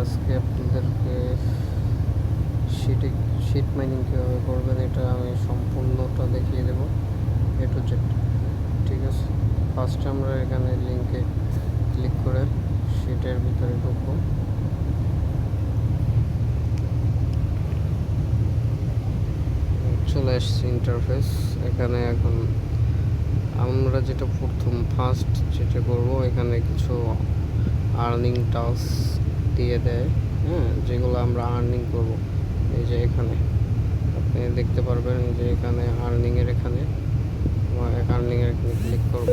আজকে আপনাদেরকে শিটে শিট মাইনিং কীভাবে করবেন এটা আমি সম্পূর্ণটা দেখিয়ে দেবো এ টু জেড ঠিক আছে? ফার্স্টে আমরা এখানে লিঙ্কে ক্লিক করে শিটের ভিতরে ঢুকবো। চলে এসছি ইন্টারফেস এখানে এখন আমরা যেটা প্রথম ফার্স্ট যেটা করব, এখানে কিছু আর্নিং টাস্ক দিয়ে দেয় হ্যাঁ যেগুলো আমরা আর্নিং করব। এই যে এখানে, আপনি দেখতে পারবেন যে এখানে আর্নিংয়ের এখানে আর্নিংয়ের এখানে ক্লিক করব।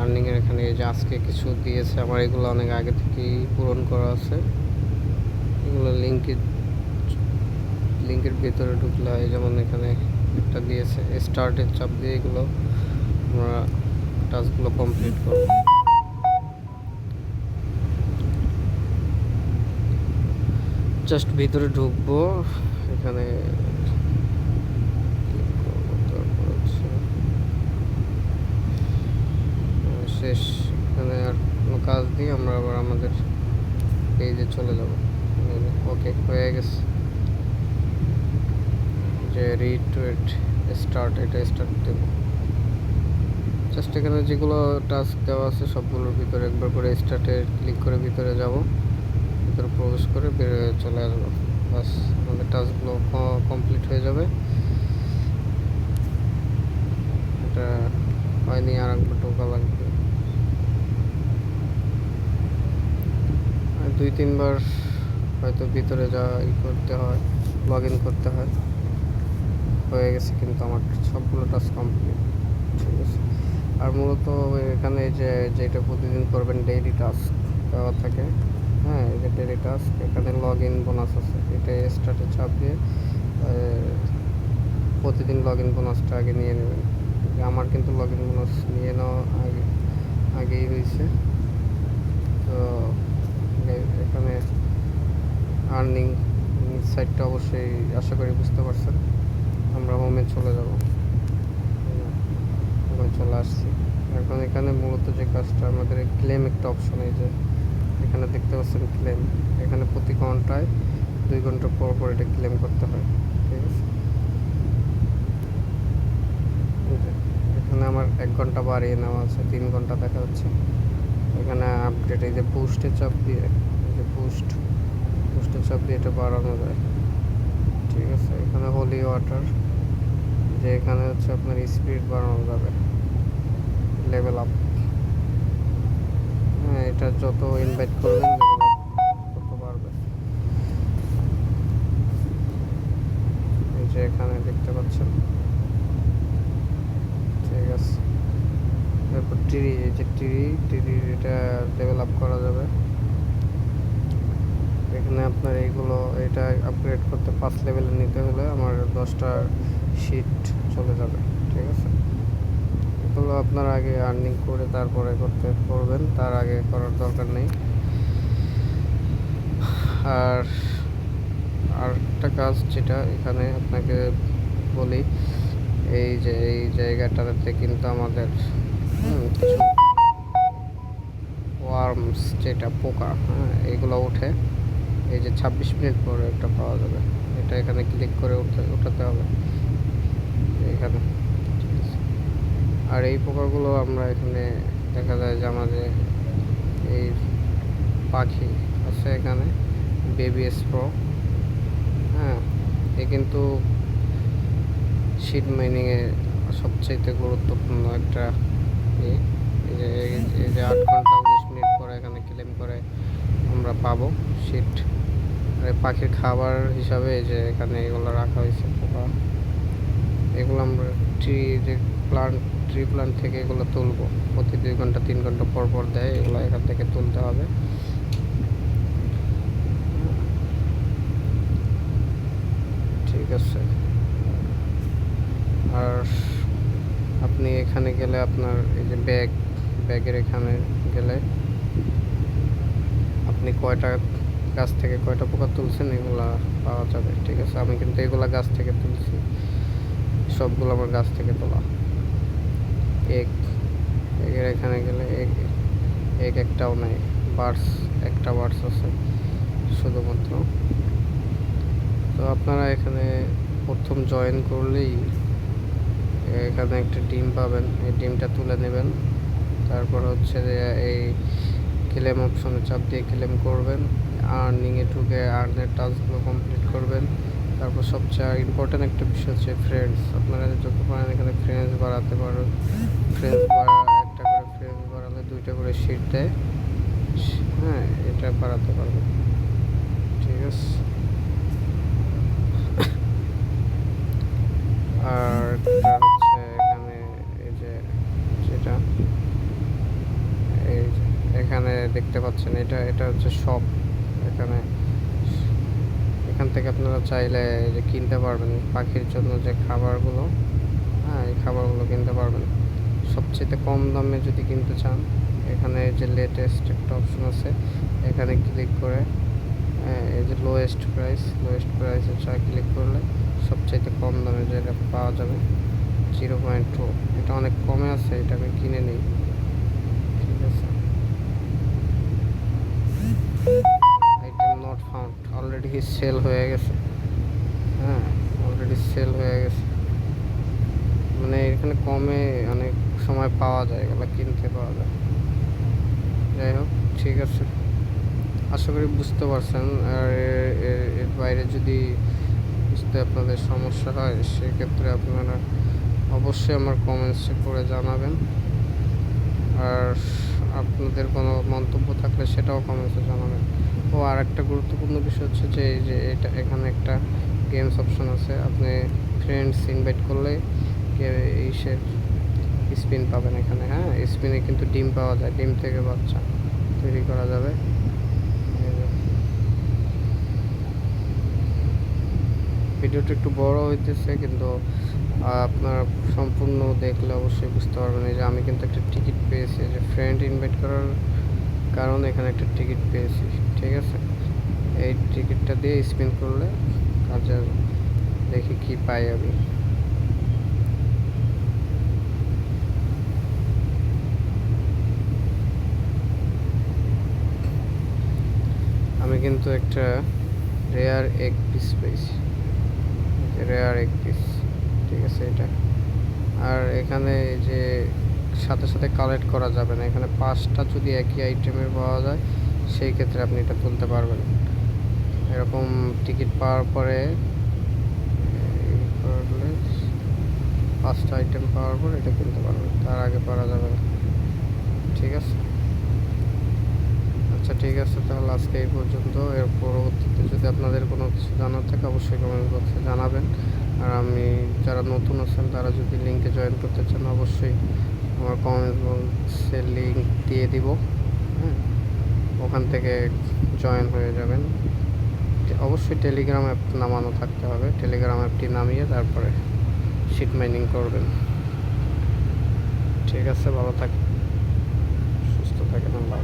আর্নিংয়ের এখানে এই যে আজকে কিছু দিয়েছে, আমার এগুলো অনেক আগে থেকেই পূরণ করা আছে। এগুলো লিঙ্কে লিঙ্কের ভিতরে ঢুকলে হয় যেমন এখানে একটা দিয়েছে স্টার্টের চাপ দিয়ে এগুলো আমরা টাস্কগুলো কমপ্লিট করব। জাস্ট ভিতরে ঢুকবো, এখানে শেষ, এখানে আর কোনো কাজ দিয়ে আমরা আবার আমাদের এই যে চলে যাব। ওকে হয়ে গেছে। যে রিড টু ইট স্টার্ট এটা স্টার্ট দেব। জাস্ট এখানে যেগুলো টাস্ক দেওয়া আছে, সবগুলোর ভিতরে একবার করে স্টার্টে ক্লিক করে ভিতরে যাব। ভিতরে প্রবেশ করে বেরিয়ে চলে আসব। বাস, আমাদের টাস্কগুলো কমপ্লিট হয়ে যাবে। এটা হয়নি, আর একবার টোকা লাগবে। দুই, তিনবার হয়তো ভিতরে যা ই করতে হয় লগ ইন করতে হয়। হয়ে গেছে কিন্তু আমার সবগুলো টাস্ক কমপ্লিট ঠিক আছে আর মূলত এখানে যে, যেটা প্রতিদিন করবেন ডেইলি টাস্ক দেওয়া থাকে হ্যাঁ এই যে ডেইলি টাস্ক এখানে লগ ইন বোনাস আছে। এটা স্টার্টে চাপ দিয়ে প্রতিদিন লগ ইন বোনাসটা আগে নিয়ে নেবেন। আমার কিন্তু লগ ইন বোনাস নিয়ে নেওয়া আগে, আগেই হয়েছে। তো এখানে আর্নিং সাইটটা অবশ্যই আশা করি বুঝতে পারছেন। আমরা হোমে চলে যাব। এখন চলে আসছি। এখন এখানে মূলত যে কাজটা, আমাদের ক্লেম একটা অপশন এই যে এখানে দেখতে পাচ্ছেন ক্লেম এখানে প্রতি ঘন্টায় দুই ঘণ্টা পর পর এটা ক্লেম করতে হয়, ঠিক আছে? এখানে আমার এক ঘণ্টা বাড়িয়ে নেওয়া আছে, তিন ঘণ্টা দেখা যাচ্ছে। এখানে আপডেট এই যে বুস্টে চাপ দিয়ে, এই যে বুস্ট বুস্টে চাপ দিয়ে এটা বাড়ানো যায়, ঠিক আছে? এখানে হোলি ওয়াটার যে এখানে হচ্ছে আপনার স্পিড বাড়ানো যাবে লেভেল আপ হ্যাঁ এটা যত ইনভাইট করবেন তত বাড়বে। এই যে এখানে দেখতে পাচ্ছেন। ঠিক আছে। তারপর টিরি এই যে টিরি টিরি এটা লেভেল আপ করা যাবে। এখানে আপনার এইগুলো, এটা আপগ্রেড করতে পাঁচ লেভেলে নিতে হলে আমার দশটা শিট চলে যাবে। ঠিক আছে? আপনার আগে আর্নিং করে তারপরে করতে করবেন তার আগে করার দরকার নেই। আর আর একটা কাজ যেটা এখানে আপনাকে বলি, এই যে, এই জায়গাটাতে কিন্তু আমাদের ওয়ার্মস যেটা পোকা হ্যাঁ এগুলো ওঠে। এই যে ছাব্বিশ মিনিট পরে একটা পাওয়া যাবে। এটা এখানে ক্লিক করে উঠতে, উঠাতে হবে। এখানে। আর এই পোকাগুলো আমরা এখানে দেখা যায় যে আমাদের এই পাখি আছে এখানে বেবি স্প্রো হ্যাঁ এ কিন্তু শিট মাইনিংয়ে সবচাইতে গুরুত্বপূর্ণ একটা ইয়ে। যে, এই যে আট ঘণ্টা উনিশ মিনিট পরে এখানে ক্লেম করে আমরা পাবো শিট আর পাখির খাবার হিসাবে যে এখানে এগুলো রাখা হয়েছে পোকা। এগুলো আমরা ট্রি যে প্লান্ট ট্রি প্লান্ট থেকে এগুলো তুলবো। প্রতি দুই ঘণ্টা, তিন ঘণ্টা পর পর দেয়, এগুলো এখান থেকে তুলতে হবে। ঠিক আছে। আর আপনি এখানে গেলে আপনার এই যে ব্যাগ, ব্যাগের এখানে গেলে আপনি কয়টা গাছ থেকে কয়টা পোকা তুলছেন এগুলা পাওয়া যাবে, ঠিক আছে? আমি কিন্তু এগুলা গাছ থেকে তুলছি। সবগুলো আমার গাছ থেকে তোলা। এক এগের এখানে গেলে এক এক একটাও নাই, বার্স, একটা বার্স আছে শুধুমাত্র। তো আপনারা এখানে প্রথম জয়েন করলেই এখানে একটা ডিম পাবেন, এই ডিমটা তুলে নেবেন। তারপর হচ্ছে যে এই ক্লেম অপশনে চাপ দিয়ে ক্লেম করবেন আর্নিংয়ে ঢুকে আর্নের টাস্কগুলো কমপ্লিট করবেন। তারপর সবচেয়ে ইম্পর্ট্যান্ট একটা বিষয় হচ্ছে ফ্রেন্ডস আপনারা যত পারেন এখানে ফ্রেন্ডস বাড়াতে পারেন ফ্রেন্ডস বাড়া, একটা করে ফ্রেন্ডস বাড়ালে দুইটা করে সিট দেয়। হ্যাঁ এটা বাড়াতে পারবেন ঠিক আছে। আর হচ্ছে এখানে এই যে, যেটা, এই এখানে দেখতে পাচ্ছেন এটা এটা হচ্ছে শপ এখানে এখান থেকে আপনারা চাইলে যে কিনতে পারবেন পাখির জন্য যে খাবারগুলো হ্যাঁ এই খাবারগুলো কিনতে পারবেন। সবচেয়ে কম দামে যদি কিনতে চান এখানে যে লেটেস্ট একটা অপশন আছে এখানে ক্লিক করে হ্যাঁ, এই যে লোয়েস্ট প্রাইস লোয়েস্ট প্রাইসে চা ক্লিক করলে সবচাইতে কম দামে যেটা পাওয়া যাবে জিরো পয়েন্ট টু এটা অনেক কমে আছে এটা আমি কিনে নিই। ঠিক আছে। অলরেডি সেল হয়ে গেছে। হ্যাঁ অলরেডি সেল হয়ে গেছে। মানে এখানে কমে অনেক সময় পাওয়া যায় এগুলো কিনতে পাওয়া যায়। যাই হোক, ঠিক আছে। আশা করি বুঝতে পারছেন। আর এর- বাইরে যদি বুঝতে আপনাদের সমস্যা হয়, সেক্ষেত্রে আপনারা অবশ্যই আমার কমেন্টসে করে জানাবেন। আর আপনাদের কোনো মন্তব্য থাকলে সেটাও কমেন্টসে জানাবেন। ও আর একটা গুরুত্বপূর্ণ বিষয় হচ্ছে যে, এই যে এটা, এখানে একটা গেমস অপশন আছে। আপনি ফ্রেন্ডস ইনভাইট করলে ইসের স্পিন পাবেন এখানে হ্যাঁ? স্পিনে কিন্তু ডিম পাওয়া যায়, ডিম থেকে বাচ্চা তৈরি করা যাবে। ভিডিওটা একটু বড় হইতেছে, কিন্তু আপনার সম্পূর্ণ দেখলে অবশ্যই বুঝতে পারবেন। যে আমি কিন্তু একটা টিকিট পেয়েছি যে ফ্রেন্ড ইনভাইট করার কারণে এখানে একটা টিকিট পেয়েছি। ঠিক আছে? এই টিকিটটা দিয়ে স্পিন করলে কাজে দেখি কি পাই আমি। আমি কিন্তু একটা রেয়ার এগ পিস পেয়েছি। রেয়ার এগ পিস ঠিক আছে এটা। আর এখানে যে সাথে সাথে কালেক্ট করা যাবে না। এখানে পাঁচটা যদি একই আইটেমের পাওয়া যায় সেই ক্ষেত্রে আপনি এটা তুলতে পারবেন। এরকম টিকিট পাওয়ার পরে পাঁচটা আইটেম পাওয়ার পর এটা কিনতে পারবেন। তার আগে পারা যাবে না। ঠিক আছে? আচ্ছা ঠিক আছে তাহলে আজকে এই পর্যন্ত। এর পরবর্তীতে যদি আপনাদের কোনো কিছু জানার থাকে, অবশ্যই কমেন্ট বক্সে জানাবেন। আর আমি, যারা নতুন আছেন, তারা যদি লিঙ্কে জয়েন করতে চান, অবশ্যই আমার কমেন্ট বক্সে লিঙ্ক দিয়ে দিব। ওখান থেকে জয়েন হয়ে যাবেন। অবশ্যই টেলিগ্রাম অ্যাপ নামানো থাকতে হবে। টেলিগ্রাম অ্যাপটি নামিয়ে তারপরে শিট মাইনিং করবেন। ঠিক আছে, ভালো থাক সুস্থ থাকেন, আল্লাহ।